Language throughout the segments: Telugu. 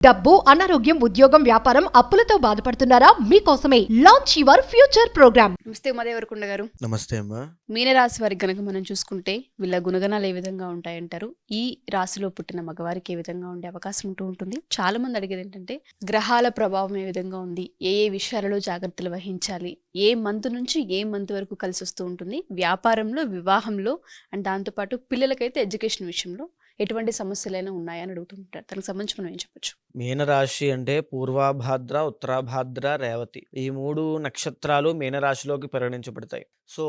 డబ్బు అనారోగ్యం ఉద్యోగం వ్యాపారం అప్పులతో బాధపడుతున్నారా? మీకోసమే లాంచ్ యువర్ ఫ్యూచర్ ప్రోగ్రామ్ నమస్తే ఉమాదేవరకుండ గారు. నమస్తే అమ్మా. మీనరాశి వారికి గనక మనం చూసుకుంటే వీళ్ళ గుణగణాలు ఏ విధంగా ఉంటాయంటారు? ఈ రాశిలో పుట్టిన మగవారికి ఏ విధంగా ఉండే అవకాశం ఉంటూ ఉంటుంది? చాలా మంది అడిగేది ఏంటంటే గ్రహాల ప్రభావం ఏ విధంగా ఉంది? ఏ ఏ విషయాలలో జాగ్రత్తలు వహించాలి? ఏ మంత్ నుంచి ఏ మంత్ వరకు కలిసి వస్తూ ఉంటుంది? వ్యాపారంలో వివాహంలో అండ్ దాంతోపాటు పిల్లలకైతే ఎడ్యుకేషన్ విషయంలో ఎటువంటి సమస్యలైనా ఉన్నాయని అడుగుతుంటారు. దానికి సంబంధించి మనం ఏం చెప్పొచ్చు? మీనరాశి అంటే పూర్వాభాద్ర ఉత్తరాభాద్ర రేవతి. ఈ మూడు నక్షత్రాలు మీనరాశిలోకి పరిగణించబడతాయి. సో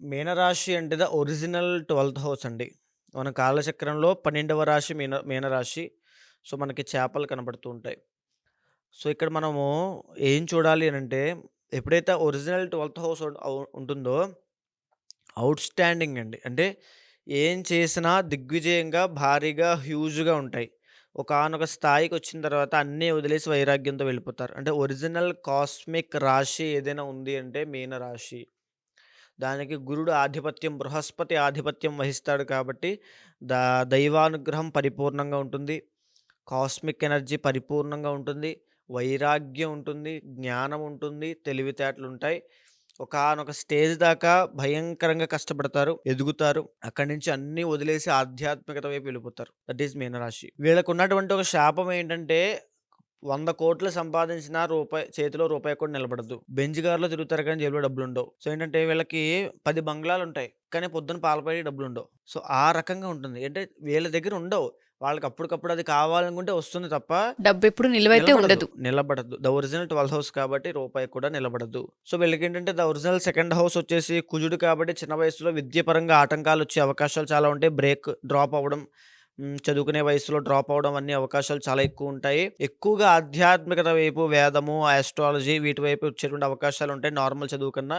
మీనరాశి అంటే ద ఒరిజినల్ ట్వెల్త్ హౌస్ అండి. మన కాలచక్రంలో పన్నెండవ రాశి మీన మీనరాశి. సో మనకి చేపలు కనబడుతూ ఉంటాయి. సో ఇక్కడ మనము ఏం చూడాలి అని అంటే ఎప్పుడైతే ఒరిజినల్ ట్వెల్త్ హౌస్ ఉంటుందో అవుట్ స్టాండింగ్ అండి. అంటే ఏం చేసినా దిగ్విజయంగా భారీగా హ్యూజ్గా ఉంటాయి. ఒకానొక స్థాయికి వచ్చిన తర్వాత అన్నీ వదిలేసి వైరాగ్యంతో వెళ్ళిపోతారు. అంటే ఒరిజినల్ కాస్మిక్ రాశి ఏదైనా ఉంది అంటే మీన రాశి. దానికి గురుడు ఆధిపత్యం బృహస్పతి ఆధిపత్యం వహిస్తాడు కాబట్టి దా దైవానుగ్రహం పరిపూర్ణంగా ఉంటుంది. కాస్మిక్ ఎనర్జీ పరిపూర్ణంగా ఉంటుంది. వైరాగ్యం ఉంటుంది. జ్ఞానం ఉంటుంది. తెలివితేటలు ఉంటాయి ఒకనొక స్టేజ్ దాకా భయంకరంగా కష్టపడతారు ఎదుగుతారు. అక్కడి నుంచి అన్నీ వదిలేసి ఆధ్యాత్మికత వైపు వెళ్ళిపోతారు. దట్ ఈస్ మీనరాశి వీళ్ళకు ఉన్నటువంటి ఒక శాపం ఏంటంటే వంద కోట్లు సంపాదించిన రూపాయి చేతిలో రూపాయి కూడా నిలబడదు బెంచ్ గారులో తిరుగుతారు కానీ జేబులో డబ్బులు ఉండవు సో ఏంటంటే వీళ్ళకి పది బంగ్లాలు ఉంటాయి కానీ పొద్దున పాలపడి డబ్బులు ఉండవు సో ఆ రకంగా ఉంటుంది. అంటే వీళ్ళ దగ్గర ఉండవు. వాళ్ళకి అప్పటికప్పుడు అది కావాలనుకుంటే వస్తుంది తప్ప డబ్బు ఎప్పుడు నిలవైతే ఉండదు. నిలబడదు. ద ఒరిజినల్ ట్వెల్త్ హౌస్ కాబట్టి రూపాయి కూడా నిలబడదు. సో వీళ్ళకి ఏంటంటే ద ఒరిజినల్ సెకండ్ హౌస్ వచ్చేసి కుజుడు కాబట్టి చిన్న వయసులో విద్యపరంగా ఆటంకాలు వచ్చే అవకాశాలు చాలా ఉంటాయి. బ్రేక్ డ్రాప్ అవ్వడం చదువుకునే వయసులో డ్రాప్ అవడం అన్ని అవకాశాలు చాలా ఎక్కువ ఉంటాయి. ఎక్కువగా ఆధ్యాత్మికత వైపు వేదము ఆస్ట్రాలజీ వీటి వైపు వచ్చేటువంటి అవకాశాలు ఉంటాయి నార్మల్ చదువు కన్నా.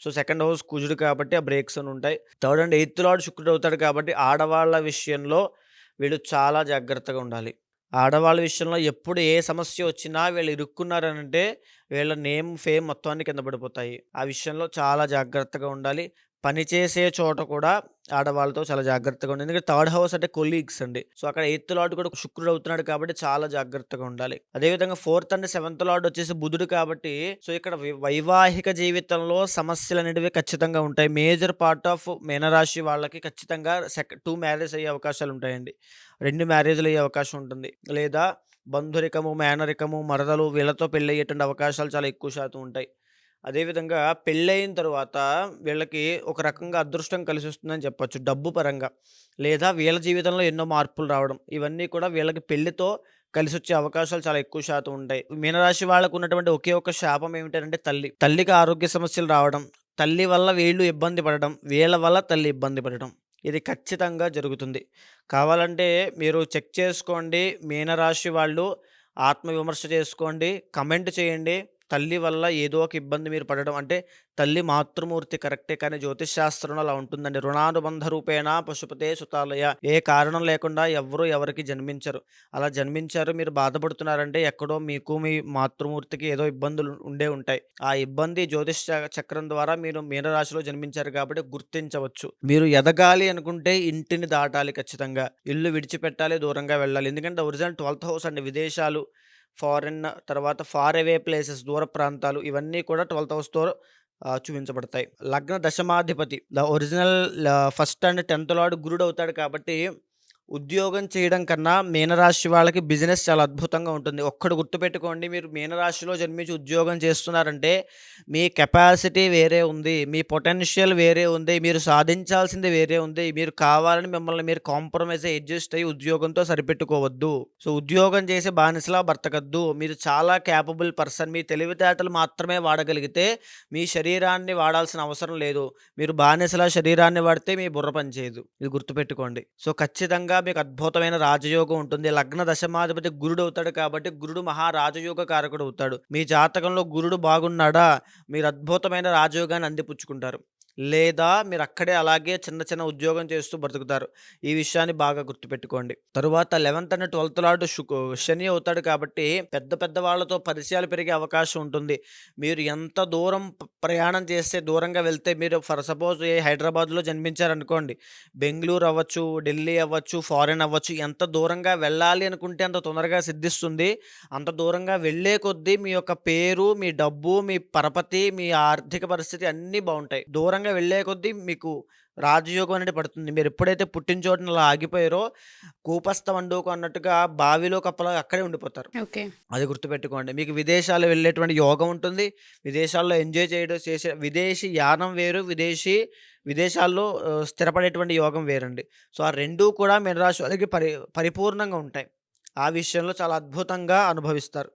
సో సెకండ్ హౌస్ కుజుడు కాబట్టి ఆ బ్రేక్స్ అని ఉంటాయి. థర్డ్ అండ్ ఎయిత్ లార్డ్ శుక్రుడు అవుతాడు కాబట్టి ఆడవాళ్ళ విషయంలో వీళ్ళు చాలా జాగ్రత్తగా ఉండాలి. ఆడవాళ్ళ విషయంలో ఎప్పుడు ఏ సమస్య వచ్చినా వీళ్ళు ఇరుక్కున్నారనంటే వీళ్ళ నేమ్ ఫేమ్ మొత్తాన్ని కింద పడిపోతాయి. ఆ విషయంలో చాలా జాగ్రత్తగా ఉండాలి. పని చేసే చోట కూడా ఆడవాళ్ళతో చాలా జాగ్రత్తగా ఉండాలి. ఎందుకంటే థర్డ్ హౌస్ అంటే కొలీగ్స్ అండి. సో అక్కడ ఎయిత్ లార్డ్ కూడా శుక్రుడు అవుతున్నాడు కాబట్టి చాలా జాగ్రత్తగా ఉండాలి. అదేవిధంగా ఫోర్త్ అండ్ సెవెంత్ లార్డ్ వచ్చేసి బుధుడు కాబట్టి సో ఇక్కడ వైవాహిక జీవితంలో సమస్యలు అనేవి ఖచ్చితంగా ఉంటాయి. మేజర్ పార్ట్ ఆఫ్ మీనరాశి వాళ్ళకి ఖచ్చితంగా సెకండ్ టూ మ్యారేజ్ అయ్యే అవకాశాలు ఉంటాయండి. రెండు మ్యారేజ్లు అయ్యే అవకాశం ఉంటుంది. లేదా బంధురికము మేనరికము మరదలు వీళ్ళతో పెళ్ళి అయ్యేటువంటి అవకాశాలు చాలా ఎక్కువ శాతం ఉంటాయి. అదేవిధంగా పెళ్ళయిన తర్వాత వీళ్ళకి ఒక రకంగా అదృష్టం కలిసి వస్తుందని చెప్పొచ్చు డబ్బు పరంగా. లేదా వీళ్ళ జీవితంలో ఎన్నో మార్పులు రావడం. ఇవన్నీ కూడా వీళ్ళకి పెళ్ళితో కలిసి వచ్చే అవకాశాలు చాలా ఎక్కువ శాతం ఉంటాయి. మీనరాశి వాళ్ళకు ఉన్నటువంటి ఒకే ఒక శాపం ఏమిటంటే తల్లి. తల్లికి ఆరోగ్య సమస్యలు రావడం. తల్లి వల్ల వీళ్ళు ఇబ్బంది పడడం. వీళ్ళ వల్ల తల్లి ఇబ్బంది పడడం. ఇది ఖచ్చితంగా జరుగుతుంది. కావాలంటే మీరు చెక్ చేసుకోండి. మీనరాశి వాళ్ళు ఆత్మవిమర్శ చేసుకోండి. కమెంట్ చేయండి. తల్లి వల్ల ఏదో ఒక ఇబ్బంది మీరు పడడం అంటే తల్లి మాతృమూర్తి కరెక్టే కానీ జ్యోతిష్ శాస్త్రంలో అలా ఉంటుందండి. రుణానుబంధ రూపేణ పశుపతే సుతాలయ. ఏ కారణం లేకుండా ఎవరు ఎవరికి జన్మించరు. అలా జన్మించారు మీరు బాధపడుతున్నారంటే ఎక్కడో మీకు మీ మాతృమూర్తికి ఏదో ఇబ్బందులు ఉండే ఉంటాయి. ఆ ఇబ్బంది జ్యోతిష్ చ- చక్రం ద్వారా మీరు మీనరాశిలో జన్మించారు కాబట్టి గుర్తించవచ్చు. మీరు ఎదగాలి అనుకుంటే ఇంటిని దాటాలి ఖచ్చితంగా. ఇల్లు విడిచిపెట్టాలి దూరంగా వెళ్ళాలి. ఎందుకంటే ఒరిజినల్ ట్వెల్త్ హౌస్ అండి విదేశాలు. ఫారెన్ తర్వాత ఫార్ అవే ప్లేసెస్ దూర ప్రాంతాలు ఇవన్నీ కూడా ట్వెల్త్ హౌస్తో చూపించబడతాయి. లగ్న దశమాధిపతి the original first and tenth lord గురుడు అవుతాడు కాబట్టి ఉద్యోగం చేయడం కన్నా మీనరాశి వాళ్ళకి బిజినెస్ చాలా అద్భుతంగా ఉంటుంది. ఒక్కడు గుర్తుపెట్టుకోండి మీరు మీనరాశిలో జన్మించి ఉద్యోగం చేస్తున్నారంటే మీ కెపాసిటీ వేరే ఉంది మీ పొటెన్షియల్ వేరే ఉంది మీరు సాధించాల్సింది వేరే ఉంది మీరు కావాలని మిమ్మల్ని మీరు కాంప్రమైజ్ అడ్జస్ట్ అయ్యి ఉద్యోగంతో సరిపెట్టుకోవద్దు. సో ఉద్యోగం చేసి బానిసలా బ్రతకద్దు. మీరు చాలా క్యాపబుల్ పర్సన్ మీ తెలివితేటలు మాత్రమే వాడగలిగితే మీ శరీరాన్ని వాడాల్సిన అవసరం లేదు. మీరు బానిసలా శరీరాన్ని వాడితే మీ బుర్ర పనిచేయదు. ఇది గుర్తుపెట్టుకోండి. సో ఖచ్చితంగా మీకు అద్భుతమైన రాజయోగం ఉంటుంది. లగ్న దశమాధిపతి గురుడు అవుతాడు కాబట్టి గురుడు మహారాజయోగ కారకుడు అవుతాడు. మీ జాతకంలో గురుడు బాగున్నాడా? మీరు అద్భుతమైన రాజయోగాన్ని అందిపుచ్చుకుంటారు. లేదా మీరు అక్కడే అలాగే చిన్న చిన్న ఉద్యోగం చేస్తూ బ్రతుకుతారు. ఈ విషయాన్ని బాగా గుర్తుపెట్టుకోండి. తరువాత 11థ్ అండ్ 12థ్ లార్డ్ శుకు శని అవుతాడు కాబట్టి పెద్ద పెద్ద వాళ్ళతో పరిచయాలు పెరిగే అవకాశం ఉంటుంది. మీరు ఎంత దూరం ప్రయాణం చేస్తే దూరంగా వెళ్తే మీరు ఫర్ సపోజ్ ఏ హైదరాబాద్‌లో జన్మించారనుకోండి. బెంగళూరు అవ్వచ్చు, ఢిల్లీ అవ్వచ్చు, ఫారెన్ అవ్వచ్చు. ఎంత దూరంగా వెళ్ళాలి అనుకుంటే అంత తొందరగా సిద్ధిస్తుంది. అంత దూరంగా వెళ్ళే కొద్దీ మీ యొక్క పేరు, మీ డబ్బు, మీ పరపతి, మీ ఆర్థిక పరిస్థితి అన్నీ బాగుంటాయి దూరంగా వెళ్ళే కొద్దీ మీకు రాజయోగం అనేది పడుతుంది. మీరు ఎప్పుడైతే పుట్టిన చోటన అలా ఆగిపోయారో కూపస్థమండూకం అన్నట్టుగా బావిలో కప్పలాగా అక్కడే ఉండిపోతారు. అది గుర్తుపెట్టుకోండి. మీకు విదేశాలు వెళ్ళేటువంటి యోగం ఉంటుంది. విదేశాల్లో ఎంజాయ్ చేయడం చేసే విదేశీ యానం వేరు. విదేశీ విదేశాల్లో స్థిరపడేటువంటి యోగం వేరండి. సో, ఆ రెండూ కూడా మీనరాశి వాళ్ళకి పరి పరిపూర్ణంగా ఉంటాయి. ఆ విషయంలో చాలా అద్భుతంగా అనుభవిస్తారు.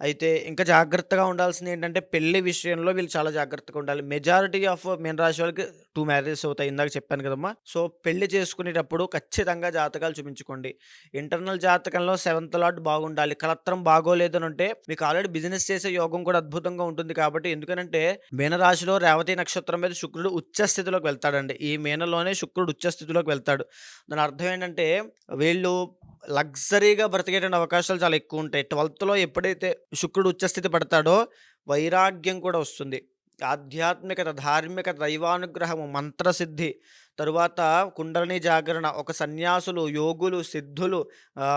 అయితే ఇంకా జాగ్రత్తగా ఉండాల్సింది ఏంటంటే పెళ్ళి విషయంలో వీళ్ళు చాలా జాగ్రత్తగా ఉండాలి. మెజారిటీ ఆఫ్ మీనరాశి వాళ్ళకి టూ మ్యారేజెస్ అవుతాయి. ఇందాక చెప్పాను కదమ్మా! సో, పెళ్ళి చేసుకునేటప్పుడు ఖచ్చితంగా జాతకాలు చూపించుకోండి. ఇంటర్నల్ జాతకంలో సెవెంత్ లాట్ బాగుండాలి. కలత్రం బాగోలేదని అంటే మీకు ఆల్రెడీ బిజినెస్ చేసే యోగం కూడా అద్భుతంగా ఉంటుంది కాబట్టి ఎందుకనంటే మీనరాశిలో రేవతి నక్షత్రం మీద శుక్రుడు ఉచ్చ స్థితిలోకి వెళ్తాడండి. ఈ మీనలోనే శుక్రుడు ఉచ్చ స్థితిలోకి వెళ్తాడు. దాని అర్థం ఏంటంటే వీళ్ళు లగ్జరీగా బ్రతికేటువంటి అవకాశాలు చాలా ఎక్కువ ఉంటాయి ట్వెల్త్లో ఎప్పుడైతే శుక్రుడు ఉచ్చస్థితి పడతాడో వైరాగ్యం కూడా వస్తుంది. ఆధ్యాత్మికత, ధార్మికత, దైవానుగ్రహము, మంత్రసిద్ధి, తరువాత కుండలిని జాగరణ, ఒక సన్యాసులు, యోగులు, సిద్ధులు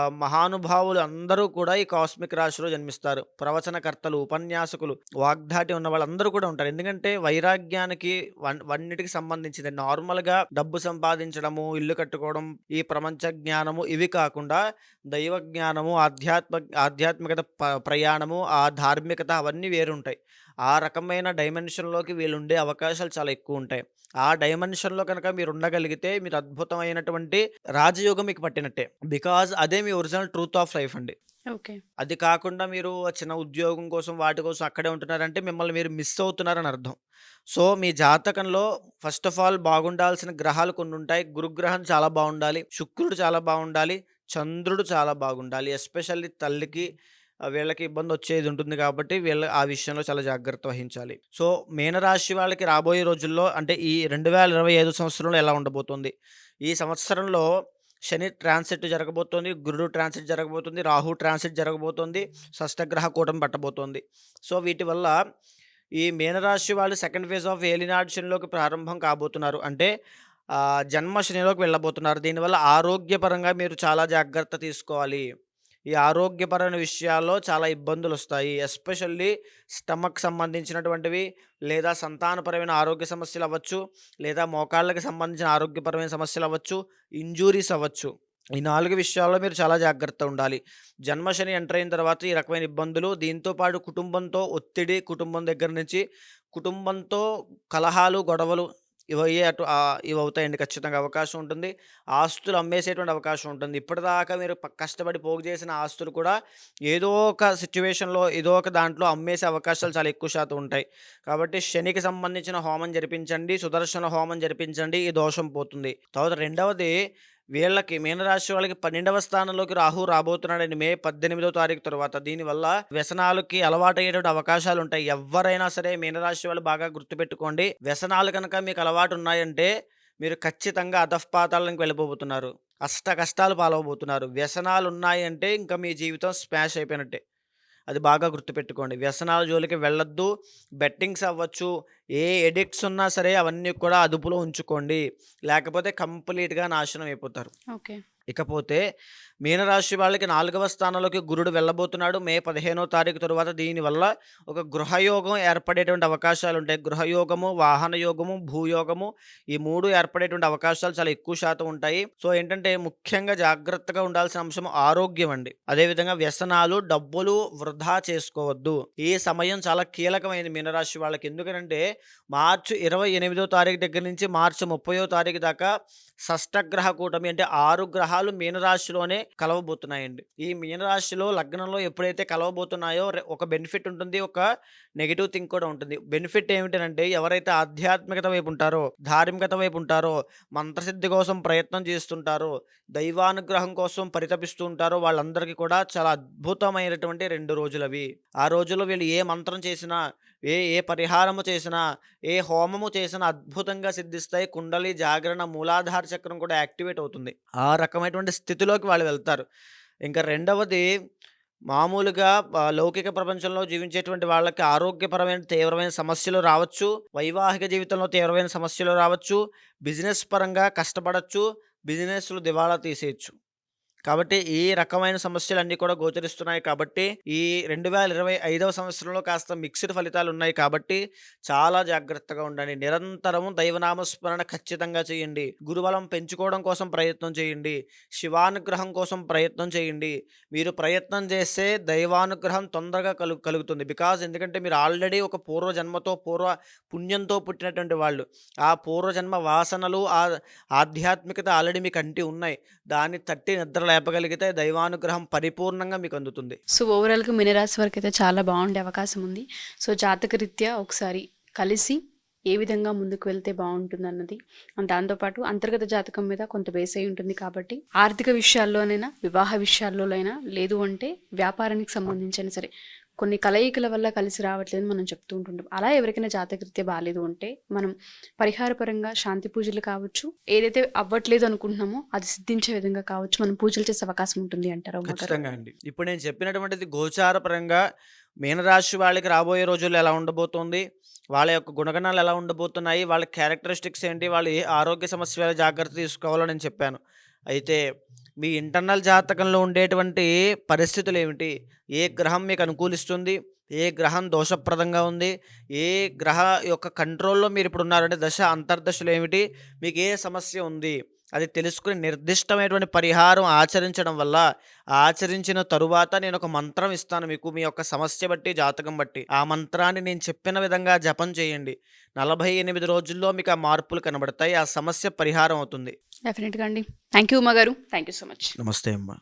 మహానుభావులు అందరూ కూడా ఈ కాస్మిక్ రాశిలో జన్మిస్తారు. ప్రవచనకర్తలు, ఉపన్యాసకులు, వాగ్ధాటి ఉన్న వాళ్ళందరూ కూడా ఉంటారు. ఎందుకంటే వైరాగ్యానికి వన్ వన్నిటికి సంబంధించింది. నార్మల్‌గా డబ్బు సంపాదించడము, ఇల్లు కట్టుకోవడం, ఈ ప్రపంచ జ్ఞానము ఇవి కాకుండా దైవ జ్ఞానము, ఆధ్యాత్మ ఆధ్యాత్మికత ప్రయాణము, ఆ ధార్మికత అవన్నీ వేరుంటాయి. ఆ రకమైన డైమెన్షన్‌లోకి వీళ్ళుండే అవకాశాలు చాలా ఎక్కువుంటాయి. ఆ డైమెన్షన్‌లో కనుక మీరు ఉండగలిగితే మీరు అద్భుతమైనటువంటి రాజయోగం మీకు పట్టినట్టే. బికాజ్ అదే మీ ఒరిజినల్ ట్రూత్ ఆఫ్ లైఫ్ అండి. ఓకే. అది కాకుండా మీరు చిన్న ఉద్యోగం కోసం వాటి కోసం అక్కడే ఉంటున్నారంటే మిమ్మల్ని మీరు మిస్ అవుతున్నారని అర్థం. సో, మీ జాతకంలో ఫస్ట్ ఆఫ్ ఆల్ బాగుండాల్సిన గ్రహాలు కొన్నుంటాయి. గురుగ్రహం చాలా బావుండాలి. శుక్రుడు చాలా బావుండాలి. చంద్రుడు చాలా బాగుండాలి. ఎస్పెషల్లీ తల్లికి వీళ్ళకి ఇబ్బంది వచ్చేది ఉంటుంది కాబట్టి వీళ్ళ ఆ విషయంలో చాలా జాగ్రత్త వహించాలి. సో, మీనరాశి వాళ్ళకి రాబోయే రోజుల్లో అంటే ఈ 2025 సంవత్సరంలో ఎలా ఉండబోతుంది? ఈ సంవత్సరంలో శని ట్రాన్సిట్ జరగబోతోంది. గురుడు ట్రాన్సిట్ జరగబోతుంది. రాహు ట్రాన్సిట్ జరగబోతోంది. షష్టగ్రహ కూటమి పట్టబోతోంది. సో, వీటి వల్ల ఈ మీనరాశి వాళ్ళు సెకండ్ ఫేజ్ ఆఫ్ ఏలినాడు శనిలోకి ప్రారంభం కాబోతున్నారు. అంటే జన్మ శనిలోకి వెళ్ళబోతున్నారు. దీనివల్ల ఆరోగ్యపరంగా మీరు చాలా జాగ్రత్త తీసుకోవాలి. ఈ ఆరోగ్యపరమైన విషయాల్లో చాలా ఇబ్బందులు వస్తాయి ఎస్పెషల్లీ స్టమక్ సంబంధించినటువంటివి లేదా సంతానపరమైన ఆరోగ్య సమస్యలు అవ్వచ్చు లేదా మోకాళ్ళకి సంబంధించిన ఆరోగ్యపరమైన సమస్యలు అవ్వచ్చు ఇంజూరీస్ అవ్వచ్చు. ఈ నాలుగు విషయాల్లో మీరు చాలా జాగ్రత్త ఉండాలి. జన్మ శని ఎంటర్ అయిన తర్వాత ఈ రకమైన ఇబ్బందులు, దీంతో పాటు కుటుంబంతో ఒత్తిడి, కుటుంబం దగ్గర నుంచి కుటుంబంతో కలహాలు, గొడవలు ఇవయ్యే అటు ఇవి అవుతాయండి ఖచ్చితంగా అవకాశం ఉంటుంది. ఆస్తులు అమ్మేసేటువంటి అవకాశం ఉంటుంది. ఇప్పటిదాకా మీరు కష్టపడి పోగు చేసిన ఆస్తులు కూడా ఏదో ఒక సిచ్యువేషన్లో ఏదో ఒక దాంట్లో అమ్మేసే అవకాశాలు చాలా ఎక్కువ శాతం ఉంటాయి. కాబట్టి శనికి సంబంధించిన హోమం జరిపించండి. సుదర్శన హోమం జరిపించండి. ఈ దోషం పోతుంది. తర్వాత రెండవది వీళ్ళకి మీనరాశి వాళ్ళకి 12వ స్థానంలోకి రాహు రాబోతున్నాడని మే 18వ తారీఖు తర్వాత. దీనివల్ల వ్యసనాలకి అలవాటయ్యేటువంటి అవకాశాలుంటాయి. ఎవరైనా సరే మీనరాశి వాళ్ళు బాగా గుర్తుపెట్టుకోండి. వ్యసనాలు కనుక మీకు అలవాటు ఉన్నాయంటే మీరు ఖచ్చితంగా అధఃపాతాళానికి వెళ్ళిపోబోతున్నారు. అష్ట కష్టాలు పాలవబోతున్నారు. వ్యసనాలు ఉన్నాయంటే ఇంకా మీ జీవితం స్మాష్ అయిపోయినట్టే. అది బాగా గుర్తుపెట్టుకోండి. వ్యసనాల జోలికి వెళ్ళొద్దు. బెట్టింగ్స్ అవ్వచ్చు. ఏ ఎడిక్ట్స్ ఉన్నా సరే అవన్నీ కూడా అదుపులో ఉంచుకోండి. లేకపోతే కంప్లీట్‌గా నాశనం అయిపోతారు. ఓకే. ఇకపోతే మీనరాశి వాళ్ళకి నాలుగవ స్థానంలోకి గురుడు వెళ్ళబోతున్నాడు. మే 15వ తారీఖు తరువాత దీనివల్ల ఒక గృహయోగం ఏర్పడేటువంటి అవకాశాలు ఉంటాయి గృహయోగము, వాహన యోగము, భూయోగము ఈ మూడు ఏర్పడేటువంటి అవకాశాలు చాలా ఎక్కువ శాతం ఉంటాయి. సో, ఏంటంటే ముఖ్యంగా జాగ్రత్తగా ఉండాల్సిన అంశం ఆరోగ్యం అండి. అదేవిధంగా వ్యసనాలు, డబ్బులు వృధా చేసుకోవద్దు. ఈ సమయం చాలా కీలకమైనది మీనరాశి వాళ్ళకి. ఎందుకంటే మార్చి 28వ తారీఖు దగ్గర నుంచి మార్చి 30వ తారీఖు దాకా షష్టగ్రహ కూటమి అంటే ఆరు గ్రహాలు మీనరాశిలోనే కలవబోతున్నాయండి. ఈ మీనరాశిలో లగ్నంలో ఎప్పుడైతే కలవబోతున్నాయో ఒక బెనిఫిట్ ఉంటుంది. ఒక నెగిటివ్ థింగ్ కూడా ఉంటుంది. బెనిఫిట్ ఏమిటంటే ఎవరైతే ఆధ్యాత్మికత వైపు ఉంటారో, ధార్మికత వైపు ఉంటారో, మంత్రసిద్ధి కోసం ప్రయత్నం చేస్తుంటారో, దైవానుగ్రహం కోసం పరితపిస్తూ ఉంటారో వాళ్ళందరికీ కూడా చాలా అద్భుతమైనటువంటి రెండు రోజులవి. ఆ రోజుల్లో వీళ్ళు ఏ మంత్రం చేసినా, ఏ ఏ పరిహారము చేసినా ఏ హోమము చేసినా అద్భుతంగా సిద్ధిస్తాయి. కుండలి జాగరణ మూలాధార చక్రం కూడా యాక్టివేట్ అవుతుంది. ఆ రకమైనటువంటి స్థితిలోకి వాళ్ళు వెళ్తారు. ఇంకా రెండవది మామూలుగా లౌకిక ప్రపంచంలో జీవించేటువంటి వాళ్ళకి ఆరోగ్యపరమైన తీవ్రమైన సమస్యలు రావచ్చు. వైవాహిక జీవితంలో తీవ్రమైన సమస్యలు రావచ్చు. బిజినెస్ పరంగా కష్టపడచ్చు. బిజినెస్లు దివాళా తీసేయచ్చు. కాబట్టి ఈ రకమైన సమస్యలన్నీ కూడా గోచరిస్తున్నాయి కాబట్టి ఈ రెండు వేల ఇరవై ఐదవ సంవత్సరంలో కాస్త మిక్స్డ్ ఫలితాలు ఉన్నాయి కాబట్టి చాలా జాగ్రత్తగా ఉండండి. నిరంతరము దైవనామస్మరణ ఖచ్చితంగా చేయండి. గురుబలం పెంచుకోవడం కోసం ప్రయత్నం చేయండి. శివానుగ్రహం కోసం ప్రయత్నం చేయండి. మీరు ప్రయత్నం చేస్తే దైవానుగ్రహం తొందరగా కలు కలుగుతుంది. బికాజ్ ఎందుకంటే మీరు ఆల్రెడీ ఒక పూర్వ జన్మతో పూర్వ పుణ్యంతో పుట్టినటువంటి వాళ్ళు. ఆ పూర్వజన్మ వాసనలు ఆ ఆధ్యాత్మికత ఆల్రెడీ మీకు అంటి ఉన్నాయి. దాన్ని తట్టి నిద్ర లేపగలిగితే దైవానుగ్రహం పరిపూర్ణంగా మీకు అందుతుంది. సో ఓవరాల్గా మినరాశి వరకు అయితే చాలా బాగుండే అవకాశం ఉంది. సో జాతక రీత్యా ఒకసారి కలిసి ఏ విధంగా ముందుకు వెళ్తే బాగుంటుంది అన్నది దాంతోపాటు అంతర్గత జాతకం మీద కొంత బేస్ అయి ఉంటుంది కాబట్టి ఆర్థిక విషయాల్లోనైనా వివాహ విషయాల్లోనైనా లేదు అంటే వ్యాపారానికి సంబంధించిన సరే కొన్ని కలయికల వల్ల కలిసి రావట్లేదు మనం చెప్తూ ఉంటుంటాం. అలా ఎవరికైనా జాతకృత్య బాగాలేదు అంటే మనం పరిహారపరంగా శాంతి పూజలు కావచ్చు ఏదైతే అవ్వట్లేదు అనుకుంటున్నామో అది సిద్ధించే విధంగా కావచ్చు మనం పూజలు చేసే అవకాశం ఉంటుంది అంటారు ఖచ్చితంగా అండి. ఇప్పుడు నేను చెప్పినటువంటిది గోచారపరంగా మీనరాశి వాళ్ళకి రాబోయే రోజుల్లో ఎలా ఉండబోతుంది వాళ్ళ యొక్క గుణగణాలు ఎలా ఉండబోతున్నాయి వాళ్ళ క్యారెక్టరిస్టిక్స్ ఏంటి వాళ్ళు ఏ ఆరోగ్య సమస్యల జాగ్రత్త తీసుకోవాలో నేను చెప్పాను. అయితే మీ ఇంటర్నల్ జాతకంలో ఉండేటువంటి పరిస్థితులు ఏమిటి ఏ గ్రహం మీకు అనుకూలిస్తుంది? ఏ గ్రహం దోషప్రదంగా ఉంది? ఏ గ్రహ యొక్క కంట్రోల్లో మీరు ఇప్పుడు ఉన్నారంటే దశ అంతర్దశలు ఏమిటి? మీకు ఏ సమస్య ఉంది? అది తెలుసుకుని నిర్దిష్టమైనటువంటి పరిహారం ఆచరించడం వల్ల ఆచరించిన తరువాత నేను ఒక మంత్రం ఇస్తాను మీకు. మీ యొక్క సమస్య బట్టి జాతకం బట్టి. ఆ మంత్రాన్ని నేను చెప్పిన విధంగా జపం చేయండి. నలభై ఎనిమిది రోజుల్లో మీకు ఆ మార్పులు కనబడతాయి. ఆ సమస్య పరిహారం అవుతుంది. డెఫినెట్గా అండి. థ్యాంక్ యూ ఉమా గారు. థ్యాంక్ యూ సో మచ్ నమస్తే అమ్మా.